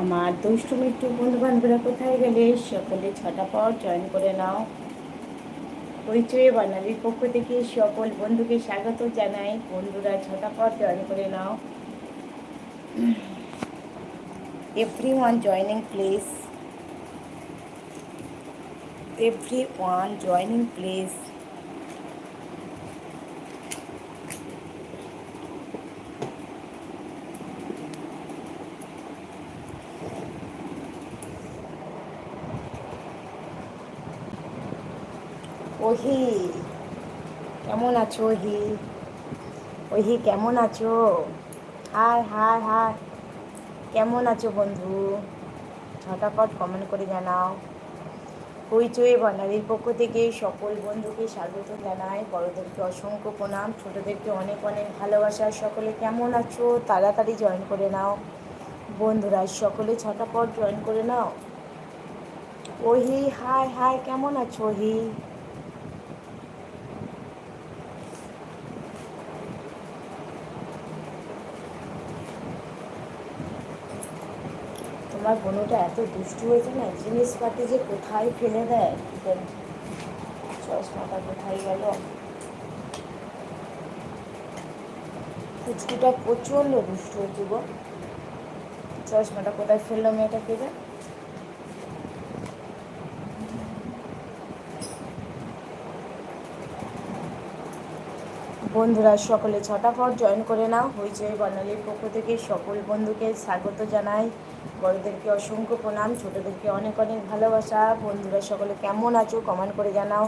আমার দুষ্টু মিষ্টু বন্ধু বান্ধবরা কোথায় গেলে? সকলে ছটা পর জয়েন করে নাও। পরিচয় বানালির পক্ষ থেকে সকল বন্ধুকে স্বাগত জানাই। বন্ধুরা ছটা পর জয়েন করে নাও। Everyone joining please everyone joining please ওহি কেমন আছো ওহি? ওহি, কেমন আছো? হাই হায় হায় কেমন আছো বন্ধু? ঝটাপট কমেন্ট করে জানাও। হইচই বানালির পক্ষ থেকে সকল বন্ধুকে স্বাগত জানাই। বড়দেরকে অসংখ্য প্রণাম, ছোটোদেরকে অনেক অনেক ভালোবাসা। সকলে কেমন আছো? তাড়াতাড়ি জয়েন করে নাও। বন্ধুরা, সকলে ছটাপট জয়েন করে নাও। ওহি, হাই হাই, কেমন আছো ওহি? তোমার বোনটা এত দুষ্টু হয়েছে না, জিনিসপাতি যে কোথায় ফেলে দেয়? চশমাটা কোথায় গেল? কুচকুটা প্রচণ্ড দুষ্ট হয়েছে গো। চশমাটা কোথায় ফেলল মেয়েটা কে বন্ধুরা, সকলে ছটা পর জয়েন করে নাও। হইচই বর্ণালীর পক্ষ থেকে সকল বন্ধুকে স্বাগত জানাই। বড়োদেরকে অসংখ্য প্রণাম, ছোটোদেরকে অনেক অনেক ভালোবাসা। বন্ধুরা, সকলে কেমন আছো? কমেন্ট করে জানাও।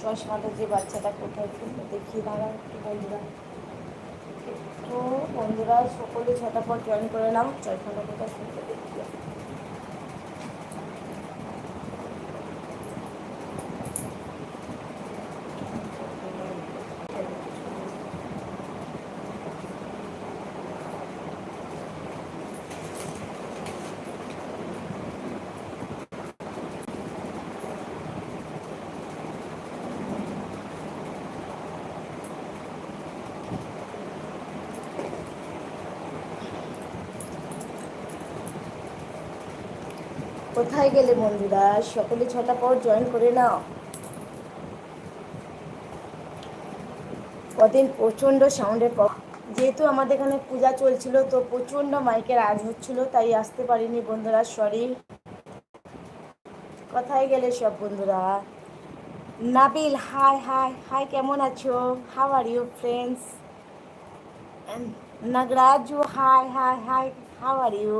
চশমাটা যে বাচ্চাটা কোথায় ফেলবে দেখিয়ে দাঁড়াও একটু বন্ধুরা। তো বন্ধুরা, সকলে ছটা পর জয়েন করে নাও। চশমাটা কোথায় ফেলবে দেখিয়ে কোথায় গেলে বন্ধুরা সকলে ছটা পর জয়েন করে নাও। কদিন প্রচণ্ড সাউন্ডের যেহেতু আমাদের এখানে পূজা চলছিল, তো প্রচণ্ড মাইকের আজ হচ্ছিল, তাই আসতে পারিনি বন্ধুরা সরি কোথায় গেলে সব বন্ধুরা? নাবিল হাই হাই হাই কেমন আছো? How are you friends Nagaraju hi hi hi how are you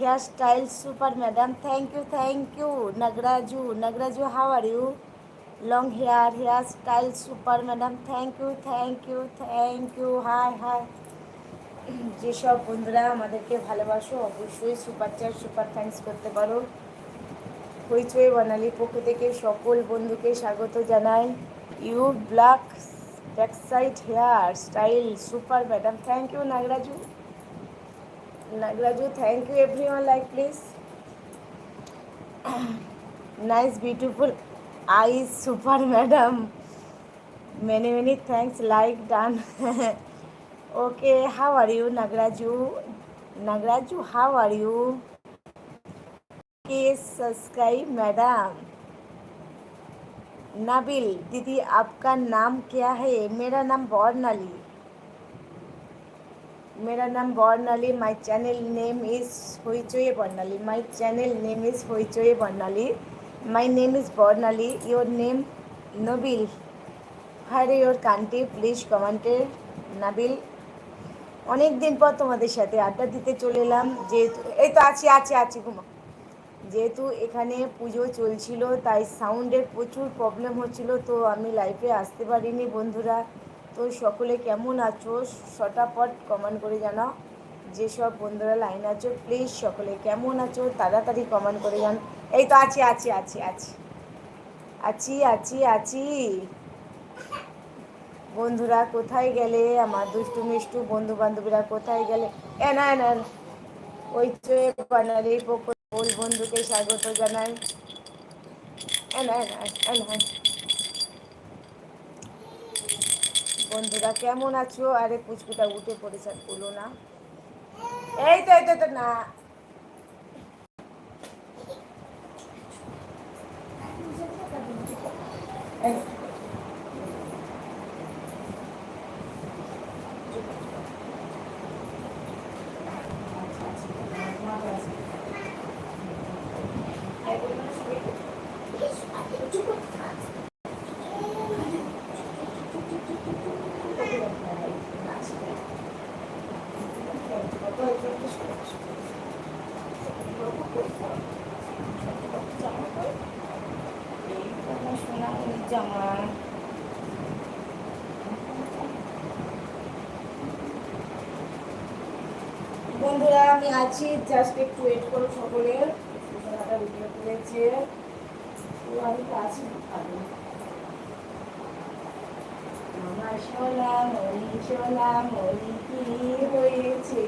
hairstyle super madam thank you thank you nagraju nagraju how are you long hair hairstyle super madam thank you thank you thank you hi hi যেসব বন্ধুরা আমাদেরকে ভালোবাসো অবশ্যই super chat super thanks করতে পারো হইচই বানালির পক্ষ থেকে সকল বন্ধুকে স্বাগত জানাই you black backside hair style super madam thank you Nagaraju Nagaraju thank you everyone like please nice beautiful I super madam many many thanks like done okay how are you Nagaraju Nagaraju how are you के subscribe madam Nabil दीदी आपका नाम क्या है? मेरा नाम बॉर्नली मेरा नाम Barnali my channel name is Hoichoi Barnali my channel name is Hoichoi Barnali my name is Barnali your name Nabil হারে ওর কান্ট্রি প্লিজ কমেন্টে নাবিল অনেক দিন পর তোমাদের সাথে আড্ডা দিতে চলে এলাম যেহেতু এই তো আছি আছি আছি ঘুমা যেহেতু এখানে পুজো চলছিল তাই সাউন্ডের প্রচুর প্রবলেম হচ্ছিল তো আমি লাইফে আসতে পারিনি বন্ধুরা তো সকলে কেমন আছো? শটাপট কমেন্ট করে জানাও। যেসব বন্ধুরা লাইন আছো প্লিজ সকলে কেমন আছো? তাড়াতাড়ি কমেন্ট করে জান। এই তো আছি আছি আছি আছি। আছি আছি আছি। বন্ধুরা কোথায় গেলে? আমার দুষ্টু মিষ্টু বন্ধু বান্ধবীরা কোথায় গেলে? এ না না ওই বানালি পক্ষ বন্ধুকে স্বাগত জানাই। এ না না। বন্ধুরা, কেমন আছো? আরে, পুচকুটা উঠে পড়েছে বলো না। এই তো এই তো, না। এই জামা বন্ধুরা আমি আছি জাস্ট একটু ওয়েট করো সকলের তো আমি তো আছি, ভালো। আমার সোনা মরি সোনা মরি কি হয়েছে?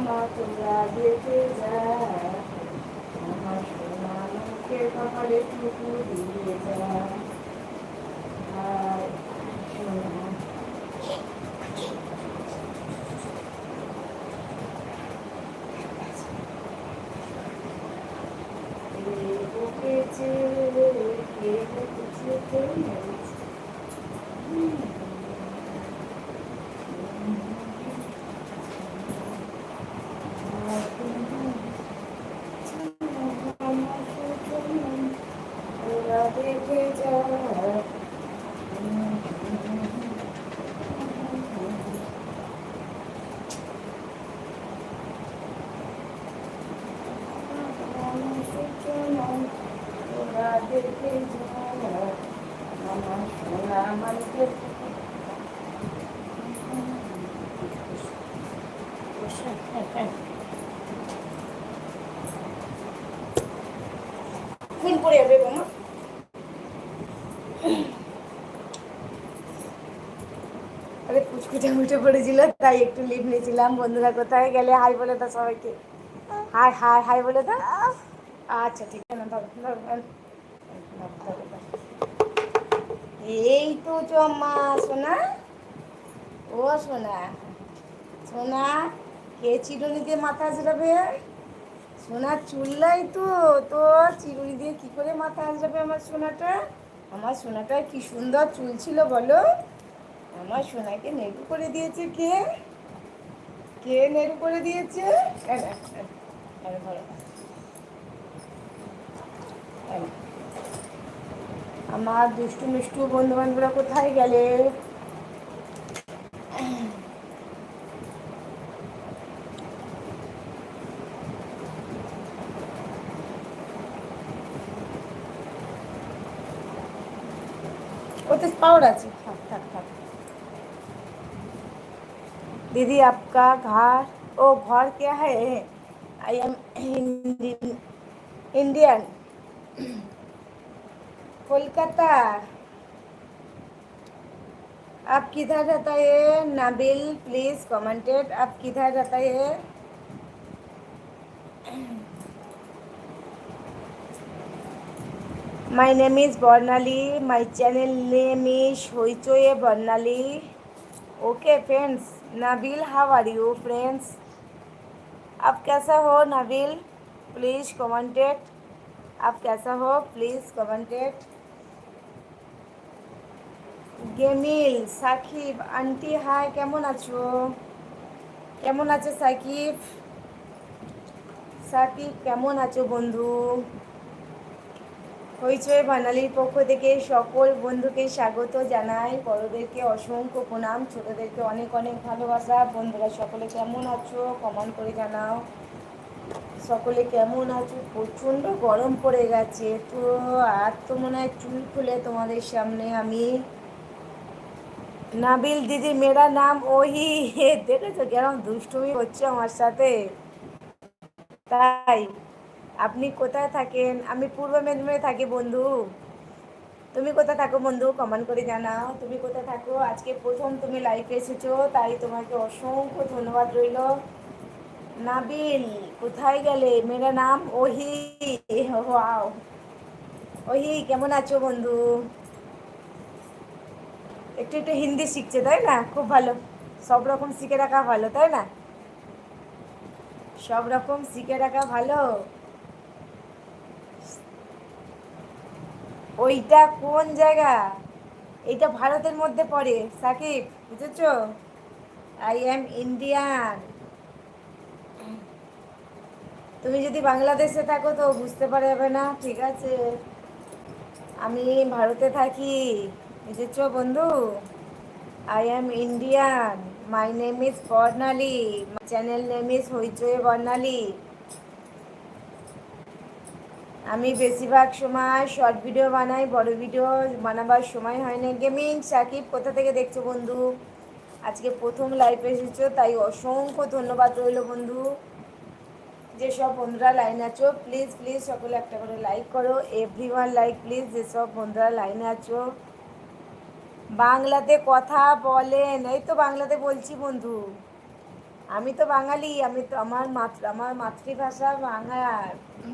সূর্য মামা তোরা দেখে যা আমার সোনা মুখের কপালে টুকু দিয়ে যা আর সোনা কে বকেছে কে বকেছে কে মেরেছে ওরা দেখে যা ওরা দেখে যা আমার ফুল পড়ে যাবে বোমা আরে পুচকুটা উঠে পড়েছিল, তাই একটু লিভ নিয়েছিলাম। বন্ধুরা কোথায় গেলে? হাই বলে দাও সবাইকে। হাই হাই হাই বলে দাও। আচ্ছা ঠিক আছে না ধরো ধরো ধরো, ধরো, ধরো। এই তো চম্মা সোনা ও সোনা সোনা কে চিরুনি দিয়ে মাথা আজরাবে সোনার চুললাই তো তো চিরুনি দিয়ে কি করে মাথা আজরাবে আমার সোনাটা আমার সোনাটা কি সুন্দর চুল ছিল বলো আমার সোনাকে নেড়ু করে দিয়েছে কে কে নেড়ু করে দিয়েছে আমার দুষ্টু মিষ্টু বন্ধু বান্ধবরা কোথায় গেলে ওতে पाउडर আছে থাক থাক থাক दीदी आपका घर ओ घर क्या है आई एम इंडियन कोलकाता। आप किधर रहता है? नबिल प्लीज़ कमेंटेड आप किधर रहता है? My name is Barnali my channel name is Hoichoi Barnali okay friends Nabil how are you friends आप कैसा हो नबिल प्लीज़ कमेंटेड आप कैसा हो? प्लीज़ कमेंटेड গেমিল, সাকিব, আন্টি, হাই, কেমন আছো? কেমন আছে সাকিব? সাকিব, কেমন আছো বন্ধু? হইচই বাঙালির পক্ষ থেকে সকল বন্ধুকে স্বাগত জানাই। বড়দেরকে অসংখ্য প্রণাম, ছোটদেরকে অনেক অনেক ভালোবাসা। বন্ধুরা, সকলে কেমন আছো? কমেন্ট করে জানাও। সকলে কেমন আছো? প্রচণ্ড গরম পড়ে গেছে তো, আর তো মনে হয় চুল খুলে তোমাদের সামনে আমি নাবিল দিদি মেরা নাম ওহি। দেখেছ কেরম দুষ্টুমি হচ্ছে আমার সাথে? তাই, আপনি কোথায় থাকেন? আমি পূর্ব মেদিনীপুরে থাকি বন্ধু। তুমি কোথায় থাকো বন্ধু? কমেন্ট করে জানাও। তুমি কোথায় থাকো? আজকে প্রথম তুমি লাইফে এসেছ, তাই তোমাকে অসংখ্য ধন্যবাদ রইল। নাবিল, কোথায় গেলে? মেরা নাম ওহি। ওহি, কেমন আছো বন্ধু? একটু একটু হিন্দি শিখছে, তাই না? খুব ভালো। সব রকম শিখে রাখা ভালো, তাই না? সব রকম শিখে রাখা ভালো। ওইটা কোন জায়গা? এটা ভারতের মধ্যে পড়ে, সাকিব, বুঝেছ? আই এম ইন্ডিয়ান তুমি যদি বাংলাদেশে থাকো তো বুঝতে পারবে না, ঠিক আছে? আমি ভারতে থাকি। বুঝেছ বন্ধু? I am Indian my name is Barnali channel name is Hoichoi Barnali আমি বেশিরভাগ সময় শর্ট ভিডিও বানাই, বড় ভিডিও বানাবার সময় হয় না। গেমিং সাকিব, কোথা থেকে দেখছ বন্ধু? আজকে প্রথম লাইভ এসেছ, তাই অসংখ্য ধন্যবাদ রইল বন্ধু। যেসব বন্ধুরা লাইন আছো প্লিজ প্লিজ সকলে একটা করে লাইক করো। এভরি ওয়ান লাইক প্লিজ যেসব বন্ধুরা লাইনে আছো বাংলাতে কথা বলেন। এই তো বাংলাতে বলছি বন্ধু। আমি তো বাঙালি, আমি তো আমার মাতৃ, আমার মাতৃভাষা বাংলা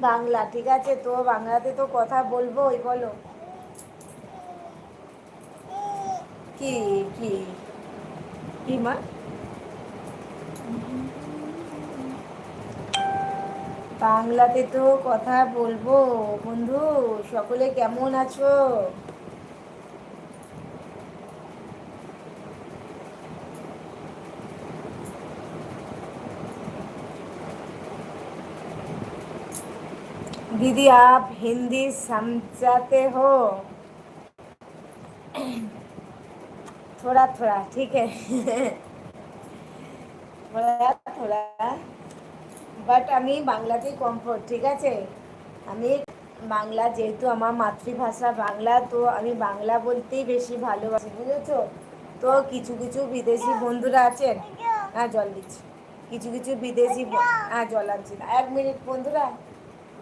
বাংলা, ঠিক আছে? তো বাংলাতে তো কথা বলব ওই বলো। কি কি কি মা? বাংলাতে তো কথা বলব বন্ধু, সকলে কেমন আছো? दीदी आप हिंदी समझाते हो थोड़ा थोड़ा ठीक है थोड़ा थोड़ा বাট আমি বাংলাতেই কমফোর্ট ঠিক আছে আমি বাংলা যেহেতু আমার মাতৃভাষা বাংলা তো আমি বাংলা বলতেই বেশি ভালোবাসি বুঝেছো তো কিছু কিছু বিদেশি বন্ধুরা আছেন হ্যাঁ জল দিচ্ছি কিছু কিছু বিদেশি হ্যাঁ জল আনছি না এক মিনিট বন্ধুরা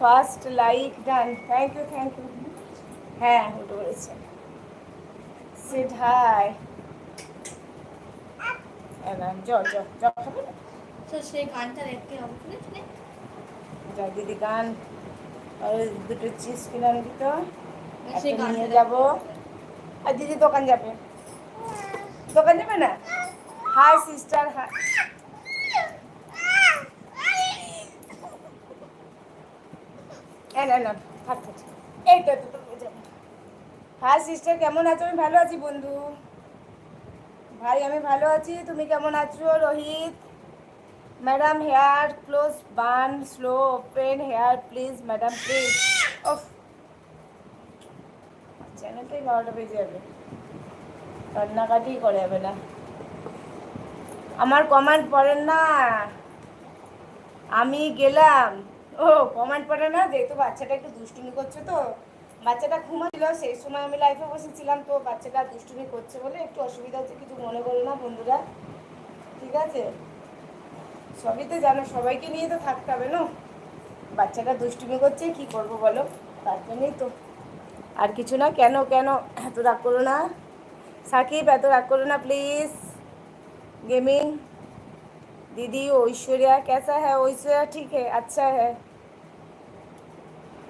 First like done thank you thank you হ্যাঁ উঠে পড়েছে সিট হাই জল জল জল খাবে না তো সেই গানটা দেখতে হবে শুনেছিলে যা দিদি গান আর দুটো চিজ কিনে আনবি তো সেই একটা গানটা নিয়ে দেখতে যাব হবে। আর দিদি দোকান যাবে দোকান যাবে না হাই সিস্টার হাই না না থাক থাক এইটা তো হাই সিস্টার কেমন আছো? আমি ভালো আছি, বন্ধু। ভাই, আমি ভালো আছি। তুমি কেমন আছো, Rohit? Madam hair close bun slow open hair please madam please ওফ চ্যানেলটাই বারোটা বেজে যাবে। কান্নাকাটি করে যাবে না। আমার কমান্ড পড়েন না। আমি গেলাম। ও কমেন্ট পড়ে না, যেহেতু বাচ্চাটা একটু দুষ্টুমি করছে তো। বাচ্চাটা ঘুমাচ্ছিল, সেই সময় আমি লাইফে বসেছিলাম তো, বাচ্চাটা দুষ্টুমি করছে বলে একটু অসুবিধা হচ্ছে, কিছু মনে করো না বন্ধুরা। ঠিক আছে? সবই তো জানো, সবাইকে নিয়ে তো থাকতে হবে না? বাচ্চাটা দুষ্টুমি করছে, কি করব বলো? তার জন্যই তো। আর কিছু না, কেন কেন? এত রাগ করো না। সাকিব, এত রাগ করো না প্লিজ গেমিং। दीदी ऐश्वर्या कैसा है ऐश्वर्या ठीक है अच्छा है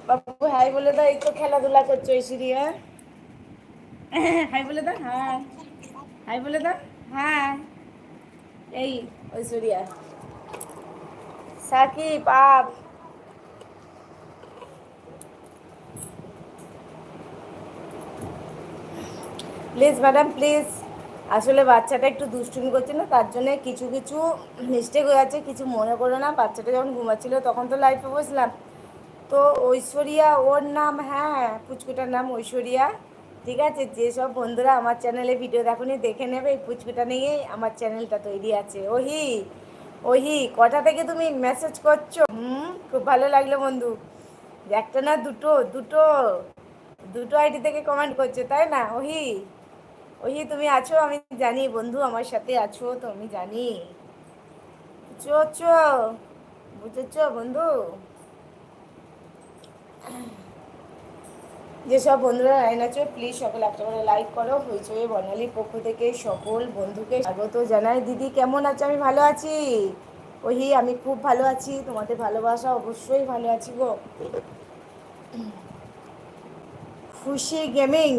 বাবু হাই বলে দাও এই তো খেলাধুলা করছো ঐশ্বরিয়া হাই বলে দাও হ্যাঁ হাই বলে দাও হ্যাঁ এই Aishwarya Sakib up please madam please আসলে বাচ্চাটা একটু দুষ্টুমি করছে না তার জন্য কিছু কিছু মিস্টেক হয়ে যাচ্ছে, কিছু মনে করো না। বাচ্চাটা যখন ঘুমাচ্ছিল, তখন তো লাইফে বসলাম। তো ঐশ্বরিয়া, ওর নাম হ্যাঁ পুচকুটার নাম ঐশ্বরিয়া। ঠিক আছে যেসব বন্ধুরা আমার চ্যানেলে ভিডিও দেখুনি, দেখে নেবে, এই পুচকুটা নিয়েই আমার চ্যানেলটা তৈরি আছে। ওহি ওহি, কটা থেকে তুমি মেসেজ করছ? হুম, খুব ভালো লাগল বন্ধু। একটা না দুটো দুটো দুটো আইডি থেকে কমেন্ট করছ, তাই না? ওহি। ওহি তুমি আছো, আমি জানি, বন্ধু আমার সাথে আছো তো আমি জানি। চো চো বুঝেছ, বন্ধু? যেসব বন্ধুরা লাইন আছে প্লিজ সকলে একটা করে লাইক করো। হইচই বর্ণালীর পক্ষ থেকে সকল বন্ধুকে স্বাগত জানাই। দিদি, কেমন আছো? আমি ভালো আছি। ওহি, আমি খুব ভালো আছি। তোমাদের ভালোবাসা অবশ্যই ভালো আছি গো। খুশি গেমিং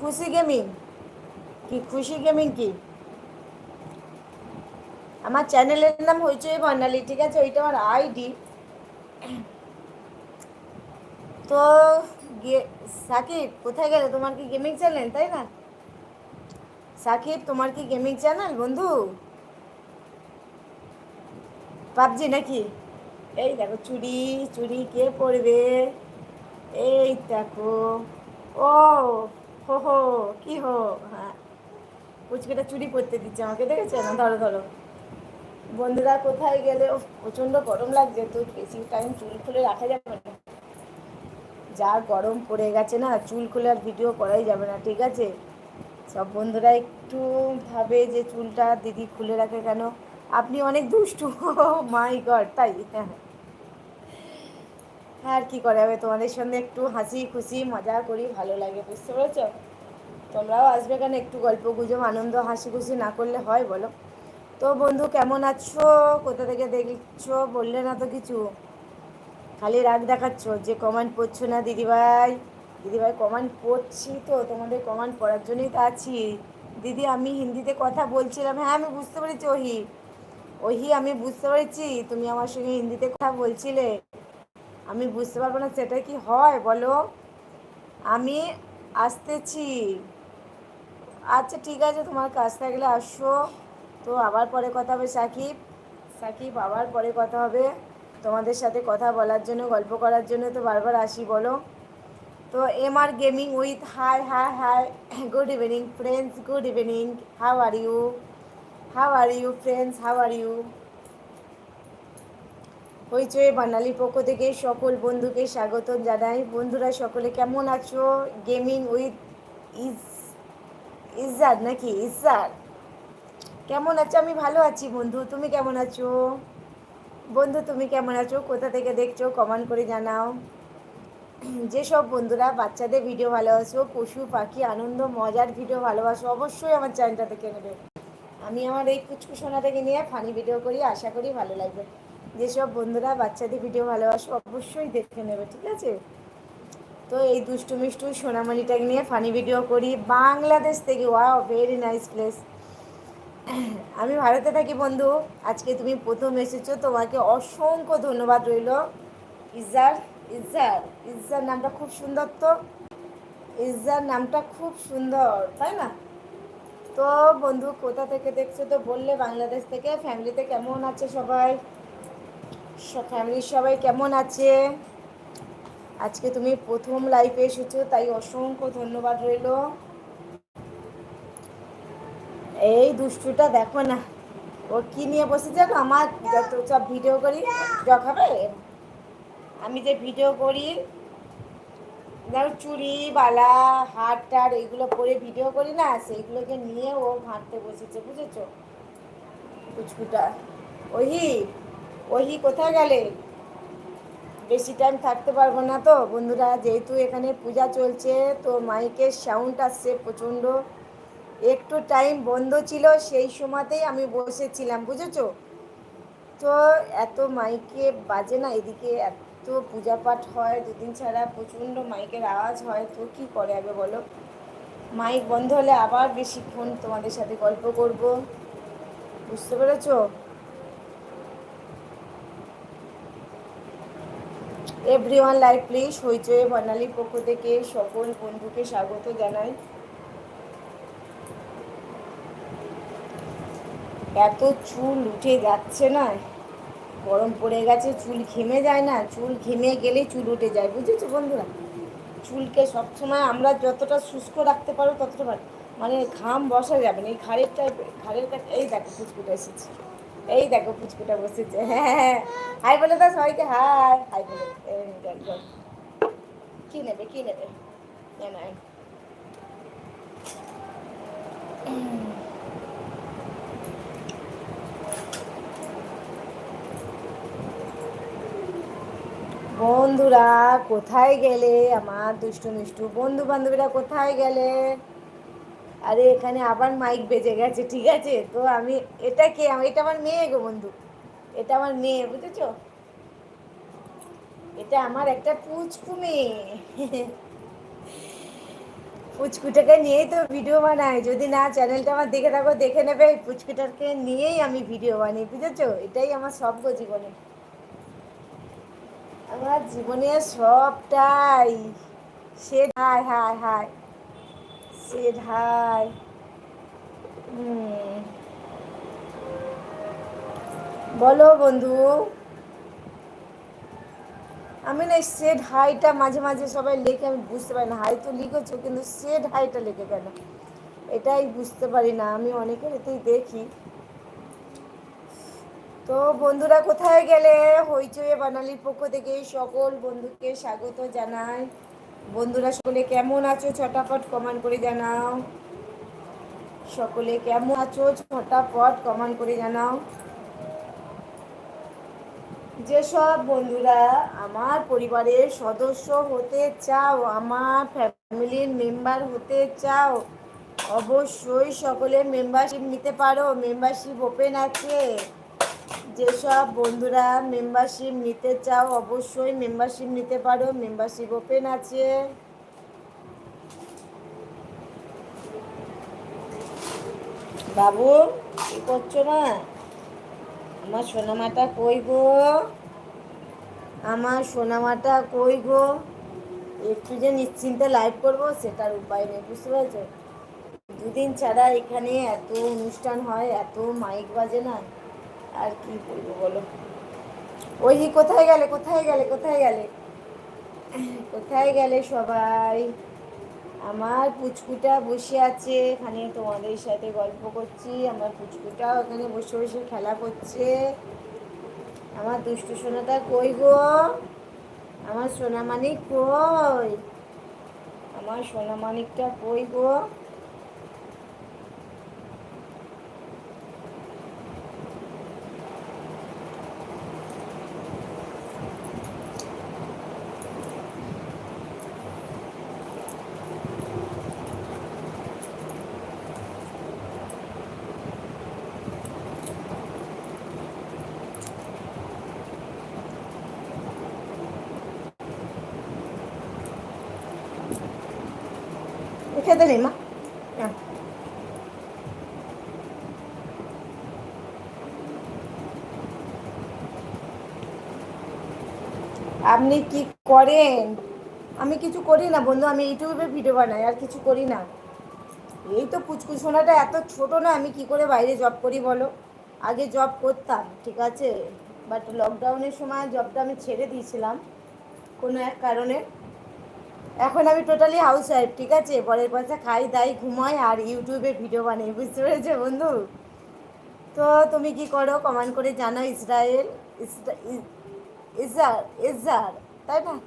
খুশি গেমিং কি? খুশি গেমিং কি? আমার চ্যানেলের নাম হইচই বর্ণালী, ঠিক আছে? ওইটা আমার আইডি তো সাকিব, কোথায় গেলে? তোমার কি গেমিং চ্যানেল তাই না? সাকিব, তোমার কি গেমিং চ্যানেল বন্ধু? পাবজি নাকি? এই দেখো, চুরি চুরি, কে পড়বে? এই দেখো। ও, হো হো, কি হো? পুচকেটা চুরি করতে দিচ্ছে আমাকে, দেখেছে? না, ধরো ধরো। বন্ধুরা, কোথায় গেলে? প্রচণ্ড গরম লাগছে তো বেশি টাইম চুল খুলে রাখা যাবে না। যা গরম পড়ে গেছে না, চুল খুলে আর ভিডিও করাই যাবে না, ঠিক আছে? সব বন্ধুরা, একটু ভাবে যে চুলটা দিদি খুলে রাখে কেন? আপনি অনেক দুষ্টু। মাই গড তাই? হ্যাঁ আর কি করা হবে তোমাদের সঙ্গে একটু হাসি খুশি, মজা করি, ভালো লাগে, বুঝতে পেরেছ? তোমরাও আসবে কেন? একটু গল্প গুজব, আনন্দ হাসি খুশি না করলে হয় বলো। তো বন্ধু, কেমন আছো? কোথা থেকে দেখছ? বললে না তো কিছু। খালি রাগ দেখাচ্ছ যে কমান্ড পড়ছো না, দিদিভাই? দিদিভাই কমান্ড পড়ছি তো, তোমাদের কমান্ড পড়ার জন্যই তো আছি। দিদি, আমি হিন্দিতে কথা বলছিলাম। হ্যাঁ আমি বুঝতে পেরেছি, ওহি। ওহি, আমি বুঝতে পেরেছি। তুমি আমার সঙ্গে হিন্দিতে কথা বলছিলে। আমি বুঝতে পারব না সেটা কি হয়, বলো। আমি আসতেছি। আচ্ছা ঠিক আছে, তোমার কাজ থাকলে আসো। তো আবার পরে কথা হবে, সাকিব। সাকিব, আবার পরে কথা হবে। তোমাদের সাথে কথা বলার জন্য, গল্প করার জন্য তো বারবার আসি, বলো। তো M R gaming with, hi hi hi. Good evening friends good evening how are you how are you friends how are you Hoichoi বাঙালির পক্ষ থেকে সকল বন্ধুকে স্বাগত জানাই। বন্ধুরা, সকলে কেমন আছো? গেমিং উইথ ইজ ইজার নাকি? ইজার কেমন আছো? আমি ভালো আছি বন্ধু। তুমি কেমন আছো? বন্ধু, তুমি কেমন আছো? কোথা থেকে দেখছ? কমেন্ট করে জানাও। যেসব বন্ধুরা বাচ্চাদের ভিডিও ভালোবাসো, পশু, পাখি, আনন্দ, মজার ভিডিও ভালোবাসো, অবশ্যই আমার চ্যানেলটা দেখে নেবে। আমি আমার এই কুচকুসোনা থেকে নিয়ে ফানি ভিডিও করি, আশা করি ভালো লাগবে। যেসব বন্ধুরা বাচ্চাদের ভিডিও ভালোবাসো, অবশ্যই দেখে নেবে, ঠিক আছে? তো এই দুষ্টু মিষ্টু সোনামণিটাকে নিয়ে ফানি ভিডিও করি। বাংলাদেশ থেকে ওয়াও ভেরি নাইস প্লেস আমি ভারতে থাকি, বন্ধু। আজকে তুমি প্রথম এসেছ। তোমাকে অসংখ্য ধন্যবাদ রইল। ইজার ইজার ইজার নামটা খুব সুন্দর তো। ইজার নামটা খুব সুন্দর, তাই না? তো বন্ধু, কোথা থেকে দেখছ তো বললে, বাংলাদেশ থেকে। ফ্যামিলিতে কেমন আছে সবাই? ফ্যামিলির সবাই কেমন আছে? আজকে তুমি প্রথম লাইফে এসেছ, তাই অসংখ্য ধন্যবাদ রইল। এই দুষ্টুটা দেখো না, ও কি নিয়ে বসে জানো আমার যত সব ভিডিও করি দেখাবে আমি যে ভিডিও করি ধরো চুড়ি, বালা, হার টার এইগুলো পরে ভিডিও করি না, সেইগুলোকে নিয়ে ও হাঁটতে বসেছে, বুঝেছ? কুচকুটা ওহি ওহি কোথায় গেলে? বেশি টাইম থাকতে পারব না তো। বন্ধুরা, যেহেতু এখানে পূজা চলছে, তো মাইকের সাউন্ড আসছে প্রচণ্ড। একটু টাইম বন্ধ ছিল, সেই সময়তেই আমি বসেছিলাম, বুঝেছ? তো এত মাইকে বাজে না, এদিকে এত পূজা পাঠ হয়, দুদিন ছাড়া প্রচণ্ড মাইকের আওয়াজ হয়। তো কী করে হবে বলো? মাইক বন্ধ হলে আবার বেশিক্ষণ তোমাদের সাথে গল্প করব। বুঝতে পেরেছ? Everyone live please Hoichoi বর্ণালীর পক্ষ থেকে সকল বন্ধুকে স্বাগত জানাই। এত চুল উঠে যাচ্ছে না। গরম পড়ে গেছে, চুল ঘেমে যায় না। চুল ঘেমে গেলে চুল উঠে যায়, বুঝেছ বন্ধুরা? চুলকে সবসময় আমরা যতটা শুষ্ক রাখতে পারো ততটা মানে ঘাম বসা যাবে না। এই ঘাড়ের টাইপের ঘাড়ের কাছে, এই দেখো পুচকুটা এসেছে। এই দেখো পুচকুটা বসেছে। হ্যাঁ হ্যাঁ হাই বলে দাও সবাইকে হাই হাই বলে চল। কি নেবে কি নেবে? না বন্ধুরা, কোথায় গেলে? আমার দুষ্টু মিষ্টু বন্ধু বান্ধবীরা কোথায় গেলে? আরে এখানে আবার মাইক বেজে গেছে, ঠিক আছে? তো আমি, এটা কে? এটা আমার মেয়ে গো বন্ধু। এটা আমার মেয়ে, বুঝেছ? এটা আমার একটা পুচকু মেয়ে। পুচকুটাকে নিয়েই তো ভিডিও বানাই যদি না চ্যানেলটা আমার দেখে থাকো, দেখে নেবে। পুচকুটাকে নিয়েই আমি ভিডিও বানাই বুঝেছ? এটাই আমার সব জীবনে। আমার জীবনের সবটাই। সে, হায় হায় হাই সে হাই হুম বলো বন্ধু। আমি না সেড হাইটা মাঝে মাঝে সবাই লেখে, আমি বুঝতে পারি না। হাই তো লিখেছো, কিন্তু সেড হাইটা লেখে কেন? এটাই বুঝতে পারি না, আমি অনেকের এতেই দেখি। তো বন্ধুরা, কোথায় গেলে? হইচয়ে বানালির পক্ষ থেকে সকল বন্ধুকে স্বাগত জানাই। বন্ধুরা, সকলে কেমন আছো? ছটাপট কমেন্ট করে জানাও। সকলে কেমন আছো? ছটাপট কমেন্ট করে জানাও। যেসব বন্ধুরা, আমার পরিবারের সদস্য হতে চাও, আমার ফ্যামিলির মেম্বার হতে চাও, অবশ্যই সকলে মেম্বারশিপ নিতে পারো। মেম্বারশিপ ওপেন আছে। যেসব বন্ধুরা মেম্বারশিপ নিতে চাও, অবশ্যই মেম্বারশিপ নিতে পারো। মেম্বারশিপ ওপেন আছে। বাবু, কি করছ না আমার সোনামাটা কই গো? আমার সোনামাটা কই গো? একটু যে নিশ্চিন্তে লাইভ করব, সেটার উপায় নেই, বুঝতে পেরেছ? দুদিন ছাড়া এখানে এত অনুষ্ঠান হয়, এত মাইক বাজে না। আর কি বলব বলো? ওই কোথায় গেলে কোথায় গেলে কোথায় গেলে? কোথায় গেলে সবাই? আমার পুচকুটা বসে আছে, এখানে তোমাদের সাথে গল্প করছি। আমার পুচকুটা ওখানে বসে বসে খেলা করছে। আমার দুষ্টু সোনাটা কই গো? আমার সোনামানিক কই? আমার সোনামানিকটা কই গো? খেতে নেই মা। আপনি কি করেন? আমি কিছু করি না, বন্ধু, আমি ইউটিউবে ভিডিও বানাই, আর কিছু করি না। এই তো পুচকু সোনাটা এত ছোট না, আমি কি করে বাইরে জব করি বলো? আগে জব করতাম, ঠিক আছে? বাট লকডাউনের সময় জবটা আমি ছেড়ে দিয়েছিলাম, কোনো এক কারণে। এখন আমি টোটালি হাউস ওয়াইফ ঠিক আছে? পরের পয়সা খাই, দাই, ঘুমাই আর ইউটিউবে ভিডিও বানাই, বুঝতে পেরেছ বন্ধু? তো তুমি কি করো? কমেন্ট করে জানো ইসরায়েল, ইসরা- ই- ইজার ইজার, তাই না?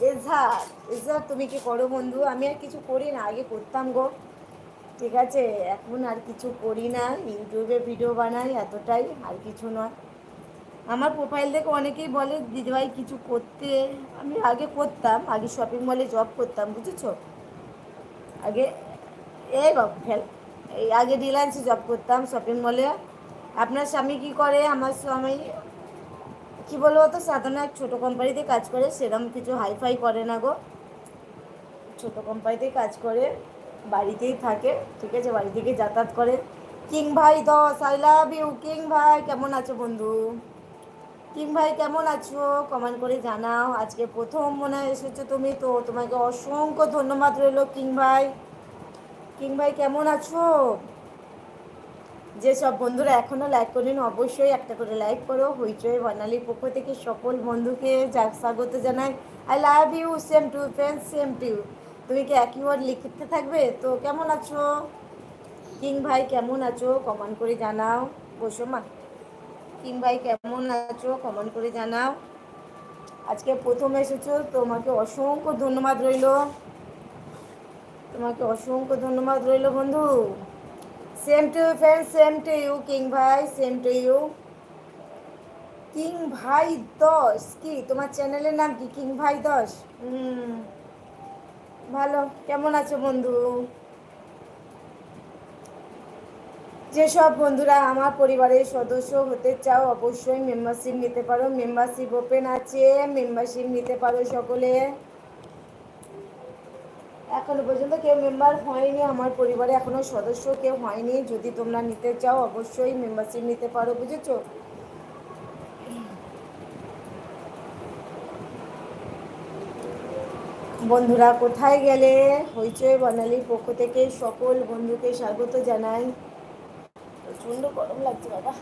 এজার এজার তুমি কি করো বন্ধু? আমি আর কিছু করি না, আগে করতাম গো, ঠিক আছে? এখন আর কিছু করি না ইউটিউবে ভিডিও বানাই, এতটাই, আর কিছু নয়। আমার প্রোফাইল দেখে অনেকেই বলে দিদিভাই কিছু করতে? আমি আগে করতাম, আগে শপিং মলে জব করতাম, বুঝেছ? আগে, এই ফেল, এই আগে রিলায়েন্সে জব করতাম শপিং মলে আপনার স্বামী কি করে? আমার স্বামী, কি বলব তো সাধারণ এক ছোটো কোম্পানিতে কাজ করে সেরকম কিছু হাইফাই করে না গো। ছোটো কোম্পানিতেই কাজ করে, বাড়িতেই থাকে, ঠিক আছে? বাড়ি থেকে যাতায়াত করে। কিং ভাই, দশ আই লাভ ইউ কিং ভাই, কেমন আছো বন্ধু? কিং ভাই, কেমন আছো? কমেন্ট করে জানাও। আজকে প্রথম মনে এসেছ তুমি, তো তোমাকে অসংখ্য ধন্যবাদ রইল কিং ভাই। কিং ভাই, কেমন আছো? যেসব বন্ধুরা এখনও লাইক করেন অবশ্যই একটা করে লাইক করো। হইচই বর্ণালীর পক্ষ থেকে সকল বন্ধুকে যা স্বাগত জানাই। I love you same to friend same to তুমি কি একই ওয়ার্ড লিখতে থাকবে? তো কেমন আছো? কিং ভাই, কেমন আছো? কমেন্ট করে জানাও। বসো মা। কিং ভাই, কেমন আছো? কমেন্ট করে জানাও। আজকে প্রথম এসেছ, তোমাকে অসংখ্য ধন্যবাদ রইল। তোমাকে অসংখ্য ধন্যবাদ রইল বন্ধু। Same to friend same to you king ভাই সেম টু ইউ কিং ভাই দশ, কি? তোমার চ্যানেলের নাম কি? কিং ভাই দশ? হুম। ভালো, কেমন আছো বন্ধু? যেসব বন্ধুরা আমার পরিবারের সদস্য হতে চাও, অবশ্যই মেম্বারশিপ নিতে পারো। মেম্বারশিপ ওপেন আছে মেম্বারশিপ নিতে পারো সকলে। এখনও পর্যন্ত কেউ মেম্বার হয়নি আমার পরিবারে, এখনও সদস্য কেউ হয়নি। যদি তোমরা নিতে চাও, অবশ্যই মেম্বারশিপ নিতে পারো, বুঝেছ? বন্ধুরা কোথায় গেলে? হইচই বর্ণালীর পক্ষ থেকে সকল বন্ধুকে স্বাগত জানাই। প্রচণ্ড গরম লাগছে বাবা।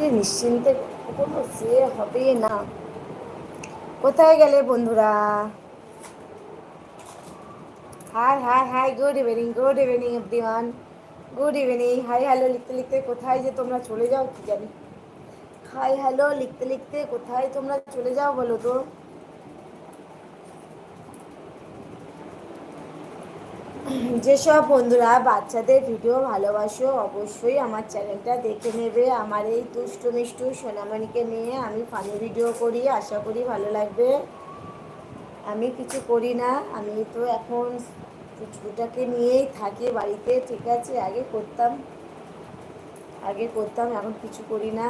আছে নিশ্চিন্তে কোনো সে হবে না। কোথায় গেলে বন্ধুরা? Hi hi hi, good evening good evening everyone. Good evening, hi, hello, লিখতে লিখতে কোথায় যে তোমরা চলে যাও, কি জানি। হাই, হ্যালো, লিখতে লিখতে কোথায় তোমরা চলে যাও বলো তো? যেসব বন্ধুরা বাচ্চাদের ভিডিও ভালোবাসো, অবশ্যই আমার চ্যানেলটা দেখে নেবে। আমার এই দুষ্টু মিষ্টু সোনামণিকে নিয়ে আমি ফানি ভিডিও করি, আশা করি ভালো লাগবে। আমি কিছু করি না, আমি তো এখন পুচকুটাকে নিয়েই থাকি বাড়িতে, ঠিক আছে? আগে করতাম আগে করতাম, এখন কিছু করি না।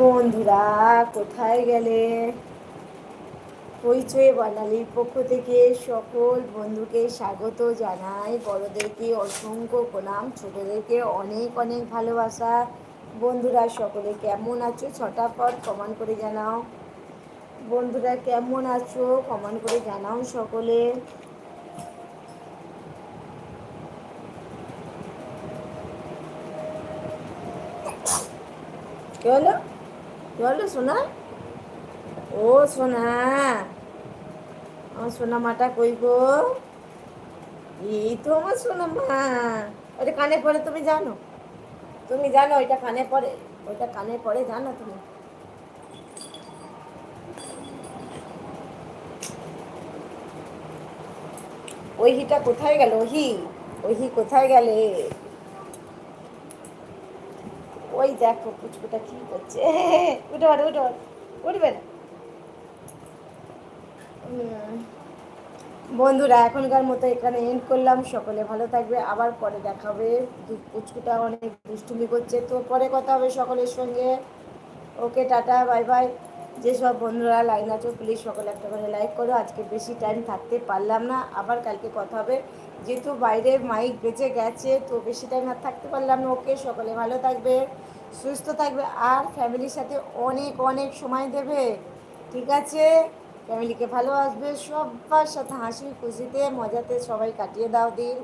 বন্ধুরা, কোথায় গেলে? হইচই বাঙালির পক্ষ থেকে সকল বন্ধুকে স্বাগত জানাই। বড়দেরকে অসংখ্য প্রণাম, ছোটদেরকে অনেক অনেক ভালোবাসা। বন্ধুরা, সকলে কেমন আছো? ছটাপট কমান করে জানাও। বন্ধুরা, কেমন আছো? কমান করে জানাও সকলে। কি হলো? হলো সোনা ও সোনা আমার সোনা মাটা কই গো এই তো আমার সোনা মা কানে পড়ে তুমি জানো তুমি জানো ওইটা কানে পড়ে ওইটা কানে পড়ে জানো তুমি ওই হিটা কোথায় গেল ওহি ওহি কোথায় গেলে ওই দেখো পুচকুটা কি করছে? উঠে পারে উঠে পারে উঠবে না? বন্ধুরা, এখনকার মতো এখানে এন্ড করলাম। সকলে ভালো থাকবে। আবার পরে দেখাবে দু- পুচকুটা অনেক দুষ্টুমি করছে। তো পরে কথা হবে সকলের সঙ্গে। Okay, tata, bye bye. যেসব বন্ধুরা লাইন আছো প্লিজ সকলে একটা করে লাইক করো। আজকে বেশি টাইম থাকতে পারলাম না। আবার কালকে কথা হবে। যেহেতু বাইরে মাইক বেঁচে গেছে, তো বেশি টাইম আর থাকতে পারলাম না। ওকে সকলে ভালো থাকবে, সুস্থ থাকবে, আর ফ্যামিলির সাথে অনেক অনেক সময় দেবে। ঠিক আছে? ফ্যামিলিকে ভালোবাসবে, সবার সাথে হাসি খুশিতে, মজাতে সবাই কাটিয়ে দাও দিন।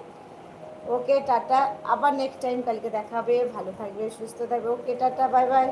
Okay, tata. আবার নেক্সট টাইম কালকে দেখাবে। ভালো থাকবে, সুস্থ থাকবে। ওকে, টাটা বাই বাই